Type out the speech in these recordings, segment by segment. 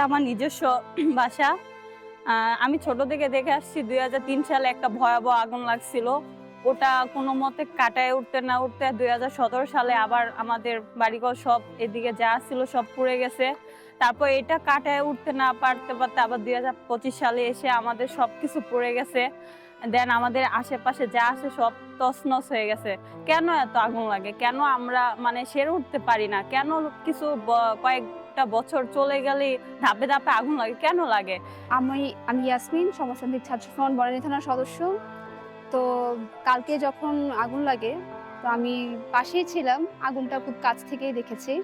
এটা আমার নিজস্ব বাসা। আমি ছোট থেকে দেখে আসছি, দুই হাজার তিন সালে একটা ভয়াবহ আগুন লাগছিল। ওটা কোনো মতে কাটায় উঠতে না উঠতে দুই হাজার সতেরো সালে আবার আমাদের বাড়িঘর সব এদিকে যা ছিল সব পুড়ে গেছে। তারপর এটা কাটায় উঠতে না পারতে পারতে আবার দুই হাজার পঁচিশ সালে এসে আমাদের সব কিছু পড়ে গেছে। দেন আমাদের আশেপাশে যা আছে সব তছনছ হয়ে গেছে। কেন এত আগুন লাগে? কেন আমরা মানে সেরে উঠতে পারি না? কেন কিছু কয়েকটা বছর চলে গেলে ধাপে ধাপে আগুন লাগে? কেন লাগে? আমি আমি ইয়াসমিন সমসান্তিক ছাত্র ফ্রন্ট বনানী থানার সদস্য। তো কালকে যখন আগুন লাগে, তো আমি পাশেই ছিলাম, আগুনটা খুব কাছ থেকেই দেখেছি।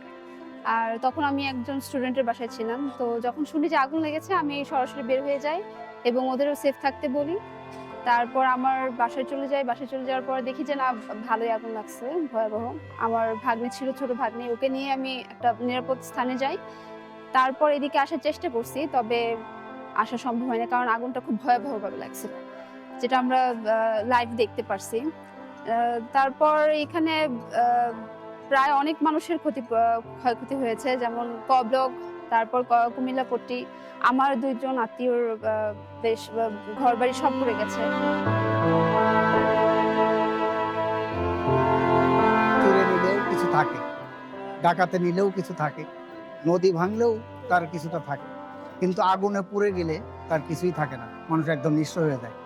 আর তখন আমি একজন স্টুডেন্টের বাসায় ছিলাম। তো যখন শুনি যে আগুন লেগেছে, আমি সরাসরি বের হয়ে যাই এবং ওদেরও সেফ থাকতে বলি। তারপর আমার বাসায় চলে যাই, বাসায় চলে যাওয়ার পর দেখি যে, না, ভালোই আগুন লাগছে, ভয়াবহ। আমার ভাগ্নে ছিল ছোট ভাগ্নে, ওকে নিয়ে আমি একটা নিরাপদ স্থানে যাই। তারপর এদিকে আসার চেষ্টা করছি, তবে আসা সম্ভব হয় না, কারণ আগুনটা খুব ভয়াবহভাবে লাগছিল যেটা আমরা লাইভ দেখতে পারছি। তারপর এখানে প্রায় অনেক মানুষের ক্ষতি ক্ষয়ক্ষতি হয়েছে, যেমন ক ব্লক তারপর কুমিল্লা পট্টি, আমার দুইজন আত্মীয়র বেশ ঘর বাড়ি সব পড়ে গেছে। কিছু থাকে। ডাকাতে নিলেও কিছু থাকে। নদী ভাঙলেও তার কিছুটা থাকে। কিন্তু আগুনে পুড়ে গেলে তার কিছুই থাকে না। মানুষ একদম নিঃস্ব হয়ে যায়।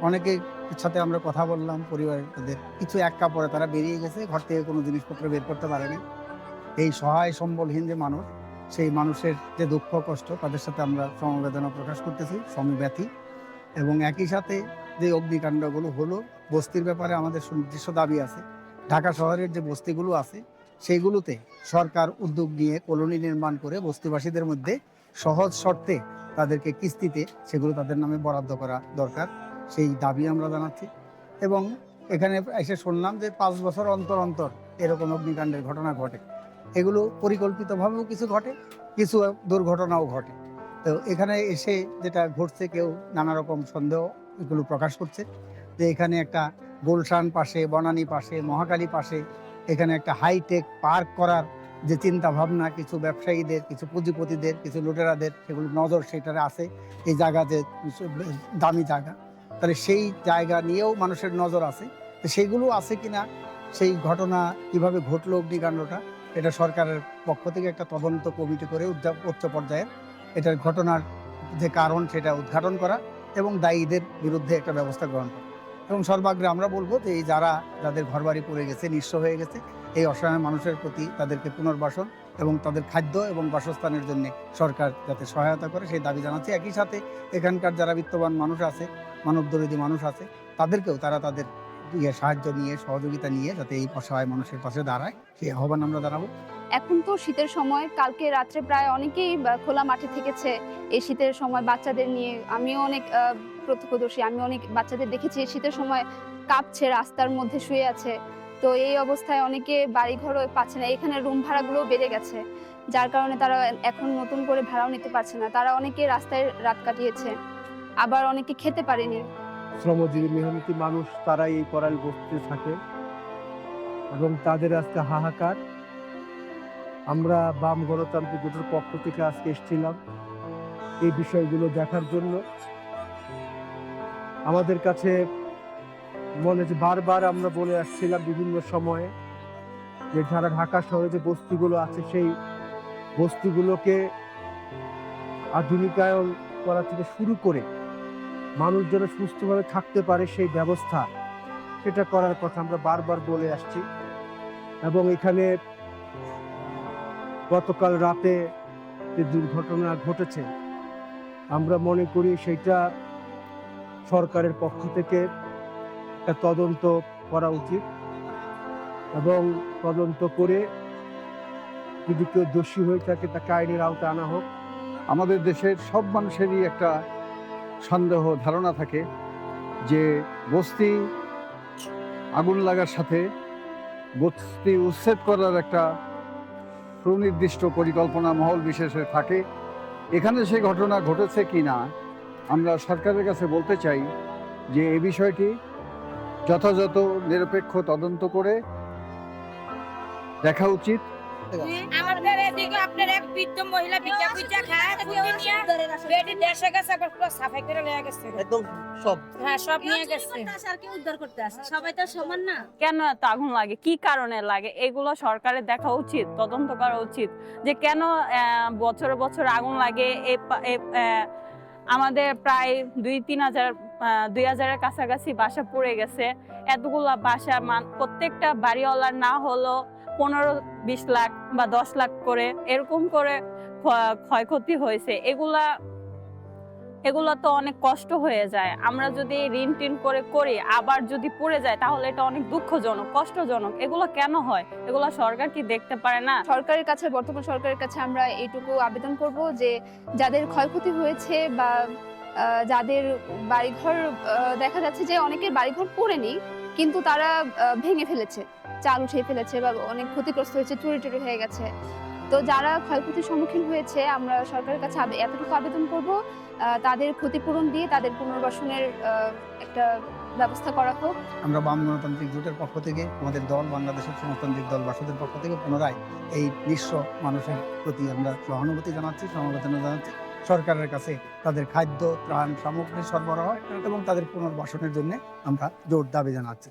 অনেকে সাথে আমরা কথা বললাম পরিবারের তাদের কিছু এক কাপড়ে তারা বেরিয়ে গেছে। ঘর থেকে কোনো জিনিসপত্র বের করতে পারেনি। এই সহায়, সম্বলহীন যে মানুষ সেই মানুষের যে দুঃখ, কষ্ট, তাদের সাথে আমরা সমবেদনা প্রকাশ করতেছি, সমব্যথী। এবং একই সাথে যে অগ্নিকাণ্ডগুলো হলো, বস্তির ব্যাপারে আমাদের সুনির্দিষ্ট দাবি আছে। ঢাকা শহরের যে বস্তিগুলো আছে, সেইগুলোতে সরকার উদ্যোগ নিয়ে কলোনি নির্মাণ করে বস্তিবাসীদের মধ্যে সহজ শর্তে তাদেরকে কিস্তিতে সেগুলো তাদের নামে বরাদ্দ করা দরকার, সেই দাবি আমরা জানাচ্ছি। এবং এখানে এসে শুনলাম যে পাঁচ বছর অন্তর অন্তর এরকম অগ্নিকাণ্ডের ঘটনা ঘটে। এগুলো পরিকল্পিতভাবেও কিছু ঘটে, কিছু দুর্ঘটনাও ঘটে। তো এখানে এসে যেটা ঘটছে কেউ নানা রকম সন্দেহ এগুলো প্রকাশ করছে যে এখানে একটা গুলশান পাশে, বনানী পাশে, মহাকালী পাশে এখানে একটা হাইটেক পার্ক করার যে চিন্তা ভাবনা কিছু ব্যবসায়ীদের, কিছু পুঁজিপতিদের, কিছু লুটেরাদের সেগুলো নজর সেটারে আছে, এই জায়গা যে দামি জায়গা। তাহলে সেই জায়গা নিয়েও মানুষের নজর আছে। সেইগুলো আছে কিনা, সেই ঘটনা কীভাবে ঘটলো অগ্নিকাণ্ডটা এটা সরকারের পক্ষ থেকে একটা তদন্ত কমিটি করে উচ্চ পর্যায়ের এটার ঘটনার যে কারণ সেটা উদ্ঘাটন করা এবং দায়ীদের বিরুদ্ধে একটা ব্যবস্থা গ্রহণ করা। এবং সর্বাগ্রে আমরা বলব যে এই যারা যাদের ঘরবাড়ি পড়ে গেছে, নিঃস্ব হয়ে গেছে, এই অসহায় মানুষের প্রতি তাদেরকে পুনর্বাসন এবং তাদের খাদ্য এবং বাসস্থানের জন্য সরকার যাতে সহায়তা করে, সেই দাবি জানাচ্ছি। একই সাথে এখানকার যারা বিত্তবান মানুষ আছে মানবদরিদী মানুষ আছে, তাদেরকেও তারা তাদের ইয়ে সাহায্য নিয়ে, সহযোগিতা নিয়ে যাতে এই অসহায় মানুষের পাশে দাঁড়ায়, সেই আহ্বান আমরা জানাব। এখন তো শীতের সময়, কালকে রাত্রে প্রায় অনেকেই খোলা মাঠে থেকেছে এই শীতের সময় বাচ্চাদের নিয়ে। আমিও অনেক প্রত্যক্ষদর্শী, আমি অনেক বাচ্চাদের দেখেছি শীতের সময় কাঁপছে, রাস্তার মধ্যে শুয়ে আছে। তো এই অবস্থায় অনেকে বাড়ি ঘরও পাচ্ছে না, এখানে রুম ভাড়াগুলোও বেড়ে গেছে। যার কারণে তারা এখন নতুন করে ভাড়াও নিতে পারছে না। তারা অনেকে রাস্তায় রাত কাটিয়েছে, আবার অনেকে খেতে পারেনি। শ্রমজীবী মেহনতি মানুষ তারা এই করাল বসতে থাকে এবং তাদের আজকে হাহাকার। আমরা বাম গণতান্ত্রিক জোটের পক্ষ থেকে আজকে এসেছিলাম এই বিষয়গুলো দেখার জন্য। আমাদের কাছে মনে যে বারবার আমরা বলে আসছিলাম বিভিন্ন সময়ে যে যারা ঢাকা শহরে যে বস্তিগুলো আছে সেই বস্তিগুলোকে আধুনিকায়ন করা থেকে শুরু করে মানুষ যেন সুস্থভাবে থাকতে পারে সেই ব্যবস্থা। সেটা করার কথা আমরা বারবার বলে আসছি। এবং এখানে গতকাল রাতে যে দুর্ঘটনা ঘটেছে, আমরা মনে করি সেটা সরকারের পক্ষ থেকে একটা তদন্ত করা উচিত এবং তদন্ত করে যদি কেউ দোষী হয়ে থাকে তাকে আইনের আওতায় আনা হোক। আমাদের দেশের সব মানুষেরই একটা সন্দেহ, ধারণা থাকে যে বস্তি আগুন লাগার সাথে বস্তি উচ্ছেদ করার একটা সুনির্দিষ্ট পরিকল্পনা মহল বিশেষে থাকে। এখানে সেই ঘটনা ঘটেছে কি না, আমরা সরকারের কাছে বলতে চাই যে এই বিষয়টি যথাযথ, নিরপেক্ষ তদন্ত করে দেখা উচিত। আমাদের এদিকে আপনার এক বৃদ্ধ মহিলা খায় ফুটে নিয়ে বেডি দেশে গেছে আবার পুরো সাফাই করে নিয়ে গেছে। একদম সব। হ্যাঁ সব নিয়ে গেছে। উদ্ধার করতে আসে সবাই তো সমান না। কেন এত আগুন লাগে? কি কারণে লাগে? এগুলো সরকারের দেখা উচিত তদন্ত করা উচিত। যে কেন আহ, বছরে বছর আগুন লাগে? আমাদের প্রায় দুই তিন হাজার দুই হাজারের কাছাকাছি বাসা পড়ে গেছে। এতগুলা বাসা মান প্রত্যেকটা বাড়িওয়ালার না হলো পনেরো, বিশ লাখ বা দশ লাখ করে এরকম করে ক্ষয়ক্ষতি হয়েছে। এগুলা, এগুলো তো অনেক কষ্ট হয়ে যায়। আমরা যদি ঋণ টিন করে করি, আবার যদি পড়ে যায়, তাহলে এটা অনেক দুঃখজনক, কষ্টজনক। এগুলো কেন হয়? এগুলো সরকার কি দেখতে পারে না? সরকারের কাছে, বর্তমান সরকারের কাছে আমরা এইটুকু আবেদন করব যে, যাদের ক্ষয়ক্ষতি হয়েছে বা যাদের বাড়িঘর দেখা যাচ্ছে যে অনেকের বাড়িঘর পড়েনি, কিন্তু তারা ভেঙে ফেলেছে। চাল উঠিয়ে ফেলেছে বা অনেক ক্ষতিগ্রস্ত হয়েছে, চুরি টুরি হয়ে গেছে। তো যারা ক্ষয়ক্ষতির সম্মুখীন হয়েছে, আমরা সরকারের কাছে এতটুকু আবেদন করব তাদের ক্ষতিপূরণ দিয়ে তাদের পুনর্বাসনের একটা ব্যবস্থা করা হোক। আমরা বাম গণতান্ত্রিক জোটের পক্ষ থেকে, আমাদের দল, বাংলাদেশের সমাজতান্ত্রিক দল, বাসদের পক্ষ থেকে পুনরায় এই নিঃস্ব মানুষের প্রতি আমরা সহানুভূতি জানাচ্ছি, সমালোচনা জানাচ্ছি। সরকারের কাছে তাদের খাদ্য, ত্রাণ সামগ্রী সরবরাহ এবং তাদের পুনর্বাসনের জন্য আমরা জোর দাবি জানাচ্ছি।